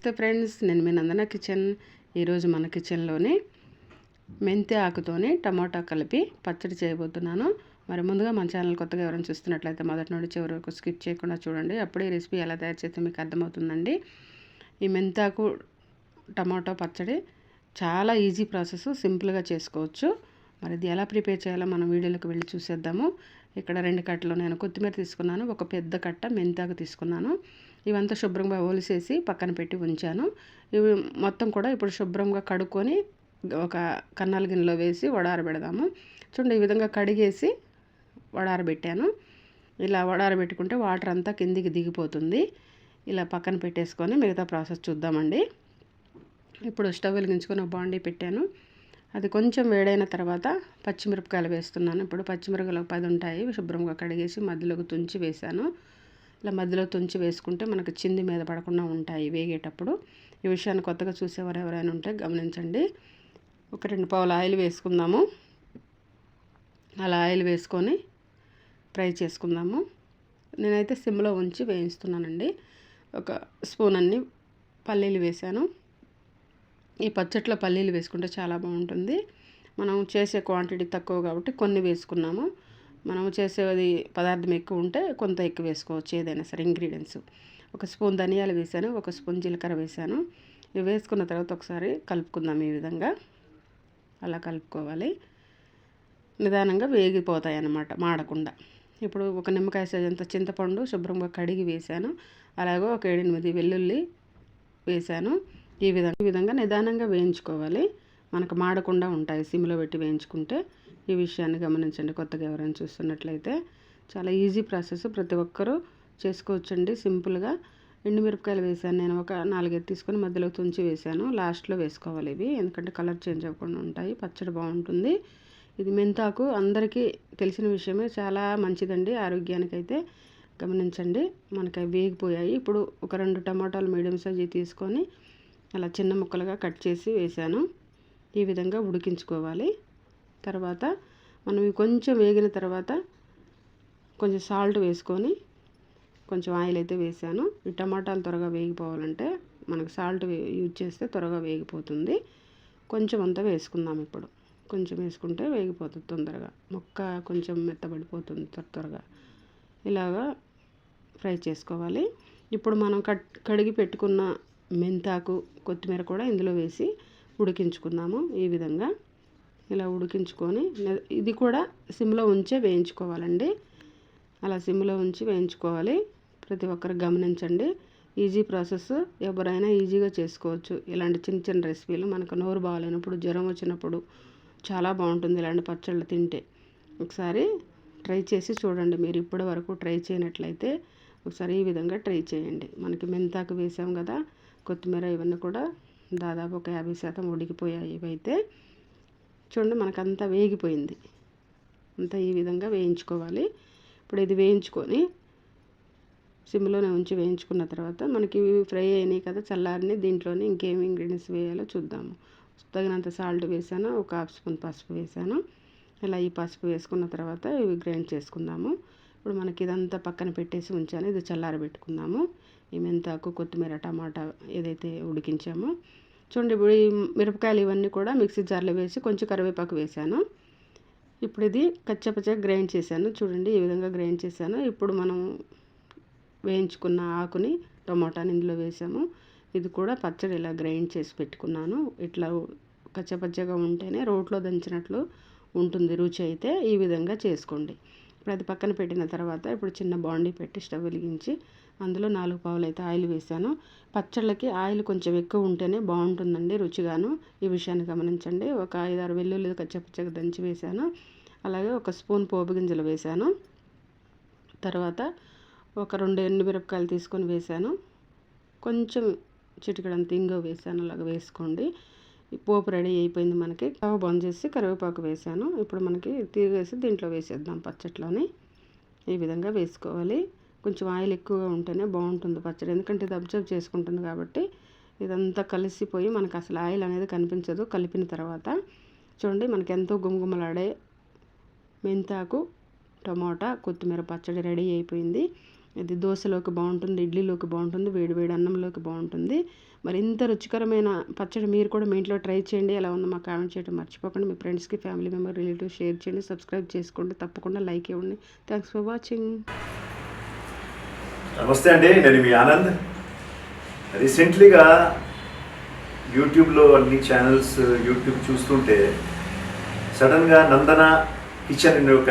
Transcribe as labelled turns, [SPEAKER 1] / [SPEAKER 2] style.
[SPEAKER 1] నమస్తే ఫ్రెండ్స్ నేను మీ నందన కిచెన్. ఈరోజు మన కిచెన్లోని మెంతి ఆకుతోని టమాటా కలిపి పచ్చడి చేయబోతున్నాను. మరి ముందుగా మన ఛానల్ కొత్తగా ఎవరైనా చూస్తున్నట్లయితే మొదటి నుండి చివరి వరకు స్కిప్ చేయకుండా చూడండి. అప్పుడే ఈ రెసిపీ ఎలా తయారు చేస్తే మీకు అర్థమవుతుందండి. ఈ మెంతాకు టమాటో పచ్చడి చాలా ఈజీ ప్రాసెస్ సింపుల్గా చేసుకోవచ్చు. మరి ఇది ఎలా ప్రిపేర్ చేయాలో మనం వీడియోలోకి వెళ్ళి చూసేద్దాము. ఇక్కడ రెండు కట్టలు నేను కొత్తిమీర తీసుకున్నాను ఒక పెద్ద కట్ట మెంతాకు తీసుకున్నాను. ఇవంతా శుభ్రంగా ఒలిసేసి పక్కన పెట్టి ఉంచాను. ఇవి మొత్తం కూడా ఇప్పుడు శుభ్రంగా కడుక్కొని ఒక కన్నాల గిన్నెలో వేసి వడారబెడదాము. చూడండి ఈ విధంగా కడిగేసి వడారబెట్టాను. ఇలా వడారబెట్టుకుంటే వాటర్ అంతా కిందికి దిగిపోతుంది. ఇలా పక్కన పెట్టేసుకొని మిగతా ప్రాసెస్ చూద్దామండి. ఇప్పుడు స్టవ్ వెలిగించుకొని బాండీ పెట్టాను. అది కొంచెం వేడైన తర్వాత పచ్చిమిరపకాయలు వేస్తున్నాను. ఇప్పుడు పచ్చిమిరపకాయలు పది ఉంటాయి. శుభ్రంగా కడిగేసి మధ్యలోకి తుంచి వేశాను. ఇలా మధ్యలో తుంచి వేసుకుంటే మనకు చింది మీద పడకుండా ఉంటాయి వేగేటప్పుడు. ఈ విషయాన్ని కొత్తగా చూసేవారు ఎవరైనా ఉంటే గమనించండి. ఒక రెండు పావులు ఆయిల్ వేసుకుందాము. అలా ఆయిల్ వేసుకొని ఫ్రై చేసుకుందాము. నేనైతే సిమ్లో ఉంచి వేయిస్తున్నానండి. ఒక స్పూన్ అన్ని పల్లీలు వేసాను ఈ పచ్చట్లో పల్లీలు వేసుకుంటే చాలా బాగుంటుంది. మనం చేసే క్వాంటిటీ తక్కువ కాబట్టి కొన్ని వేసుకున్నాము. మనం చేసేది పదార్థం ఎక్కువ ఉంటే కొంత ఎక్కువ వేసుకోవచ్చు ఏదైనా సరే ఇంగ్రీడియంట్స్. ఒక స్పూన్ ధనియాలు వేసాను ఒక స్పూన్ జీలకర్ర వేసాను ఇవి వేసుకున్న తర్వాత ఒకసారి కలుపుకుందాం ఈ విధంగా. అలా కలుపుకోవాలి. నిదానంగా వేగిపోతాయి అన్నమాట మాడకుండా. ఇప్పుడు ఒక నిమ్మకాయ సైజంత చింతపండు శుభ్రంగా కడిగి వేసాను అలాగే ఒక ఏడెనిమిది వెల్లుల్లి వేసాను ఈ విధంగా ఈ విధంగా నిదానంగా వేయించుకోవాలి. మనకు మాడకుండా ఉంటాయి సిమ్లో పెట్టి వేయించుకుంటే. ఈ విషయాన్ని గమనించండి. కొత్తగా ఎవరైనా చూస్తున్నట్లయితే చాలా ఈజీ ప్రాసెస్ ప్రతి ఒక్కరూ చేసుకోవచ్చండి. సింపుల్గా ఎండుమిరపకాయలు వేసాను నేను ఒక నాలుగైదు తీసుకొని మధ్యలో తుంచి వేసాను లాస్ట్లో వేసుకోవాలి ఇవి. ఎందుకంటే కలర్ చేంజ్ అవ్వకుండా ఉంటాయి. పచ్చడి బాగుంటుంది. ఇది మెంతాకు అందరికీ తెలిసిన విషయమే. చాలా మంచిదండి. ఆరోగ్యానికి అయితే గమనించండి. మనకి వేగిపోయాయి. ఇప్పుడు ఒక రెండు టమాటాలు మీడియం సైజు తీసుకొని అలా చిన్న ముక్కలుగా కట్ చేసి వేసాను ఈ విధంగా ఉడికించుకోవాలి. తర్వాత మనం కొంచెం వేగిన తర్వాత కొంచెం సాల్ట్ వేసుకొని కొంచెం ఆయిల్ అయితే వేసాను. ఈ టమాటాలు త్వరగా వేగిపోవాలంటే మనకు సాల్ట్ యూజ్ చేస్తే త్వరగా వేగిపోతుంది. కొంచెం అంతా వేసుకుందాం ఇప్పుడు. కొంచెం వేసుకుంటే వేగిపోతుంది తొందరగా. మొక్క కొంచెం మెత్తబడిపోతుంది త్వర త్వరగా. ఇలాగా ఫ్రై చేసుకోవాలి. ఇప్పుడు మనం కట్ కడిగి పెట్టుకున్న మెంతాకు కొత్తిమీర కూడా ఇందులో వేసి ఉడికించుకుందాము ఈ విధంగా. ఇలా ఉడికించుకొని ఇది కూడా సిమ్లో ఉంచే వేయించుకోవాలండి. అలా సిమ్లో ఉంచి వేయించుకోవాలి. ప్రతి ఒక్కరు గమనించండి. Easy process. ఎవరైనా ఈజీగా చేసుకోవచ్చు. ఇలాంటి చిన్న చిన్న రెసిపీలు మనకు నోరు బాగాలేనప్పుడు జ్వరం వచ్చినప్పుడు చాలా బాగుంటుంది ఇలాంటి పచ్చళ్ళు తింటే. ఒకసారి ట్రై చేసి చూడండి. మీరు ఇప్పటి వరకు ట్రై చేయనట్లయితే ఒకసారి ఈ విధంగా ట్రై చేయండి. మనకి మెంతాకు వేసాం కదా కొత్తిమీర ఇవన్నీ కూడా దాదాపు ఒక యాభై శాతం ఉడికిపోయాయి ఇవైతే. చూడండి మనకంతా వేగిపోయింది. అంతా ఈ విధంగా వేయించుకోవాలి. ఇప్పుడు ఇది వేయించుకొని సిమ్లోనే ఉంచి వేయించుకున్న తర్వాత మనకి ఫ్రై అయినాయి కదా చల్లారిని దీంట్లోనే ఇంకేమి ఇంగ్రీడియంట్స్ వేయాలో చూద్దాము. తగినంత సాల్ట్ వేసాను ఒక హాఫ్ స్పూన్ పసుపు వేసాను. ఇలా ఈ పసుపు వేసుకున్న తర్వాత ఇవి గ్రైండ్ చేసుకుందాము. ఇప్పుడు మనకి ఇదంతా పక్కన పెట్టేసి ఉంచాను. ఇది చల్లారబెట్టుకుందాము. ఈ మెంతాకు కొత్తిమీర టమాటా ఏదైతే ఉడికించామో చూడండి ఇప్పుడు ఈ మిరపకాయలు ఇవన్నీ కూడా మిక్సీ జార్లో వేసి కొంచెం కరివేపాకు వేసాను. ఇప్పుడు ఇది కచ్చపచ్చగా గ్రైండ్ చేశాను. చూడండి ఈ విధంగా గ్రైండ్ చేశాను. ఇప్పుడు మనం వేయించుకున్న ఆకుని టమాటాని ఇందులో వేసాము. ఇది కూడా పచ్చడి ఇలా గ్రైండ్ చేసి పెట్టుకున్నాను. ఇట్లా కచ్చపచ్చగా ఉంటేనే రోట్లో దంచినట్లు ఉంటుంది. రుచి అయితే ఈ విధంగా చేసుకోండి. అది పక్కన పెట్టిన తర్వాత ఇప్పుడు చిన్న బాండీ పెట్టి స్టవ్ వెలిగించి అందులో నాలుగు పావులు అయితే ఆయిల్ వేసాను. పచ్చళ్ళకి ఆయిల్ కొంచెం ఎక్కువ ఉంటేనే బాగుంటుందండి రుచిగాను. ఈ విషయాన్ని గమనించండి. ఒక ఐదారు వెల్లుల్లి కచ్చపచ్చగా దంచి వేశాను అలాగే ఒక స్పూన్ పోపు గింజలు వేశాను తర్వాత ఒక రెండు ఎండుమిరపకాయలు తీసుకొని వేసాను. కొంచెం చిటికడంత ఇంగో వేసాను. అలాగ వేసుకోండి. పోపు రెడీ అయిపోయింది మనకి. స్టవ్ బంద్ చేసి కరివేపాకు వేసాను. ఇప్పుడు మనకి తీగేసి దీంట్లో వేసేద్దాం పచ్చట్లోని. ఈ విధంగా వేసుకోవాలి. కొంచెం ఆయిల్ ఎక్కువగా ఉంటేనే బాగుంటుంది పచ్చడి. ఎందుకంటే ఇది అబ్జర్వ్ చేసుకుంటుంది కాబట్టి ఇదంతా కలిసిపోయి మనకు అసలు ఆయిల్ అనేది కనిపించదు కలిపిన తర్వాత. చూడండి మనకి ఎంతో గుమగుమలాడే మెంతాకు టమోటా కొత్తిమీర పచ్చడి రెడీ అయిపోయింది. ఇది దోశలోకి బాగుంటుంది ఇడ్లీలోకి బాగుంటుంది వేడి వేడి అన్నంలోకి బాగుంటుంది. మరి ఇంత రుచికరమైన పచ్చడి మీరు కూడా మీ ఇంట్లో ట్రై చేయండి. ఎలా ఉందో మాకు కామెంట్ చేయడం మర్చిపోకండి. మీ ఫ్రెండ్స్కి ఫ్యామిలీ మెంబర్ రిలేటివ్ షేర్ చేయండి సబ్స్క్రైబ్ చేసుకోండి. తప్పకుండా లైక్ ఇవ్వండి. Thanks for watching.
[SPEAKER 2] నమస్తే అండి నేను మీ ఆనంద్. రీసెంట్లీగా యూట్యూబ్లో అన్ని ఛానల్స్ యూట్యూబ్ చూస్తుంటే సడన్గా నందన కిచెన్ అనే ఒక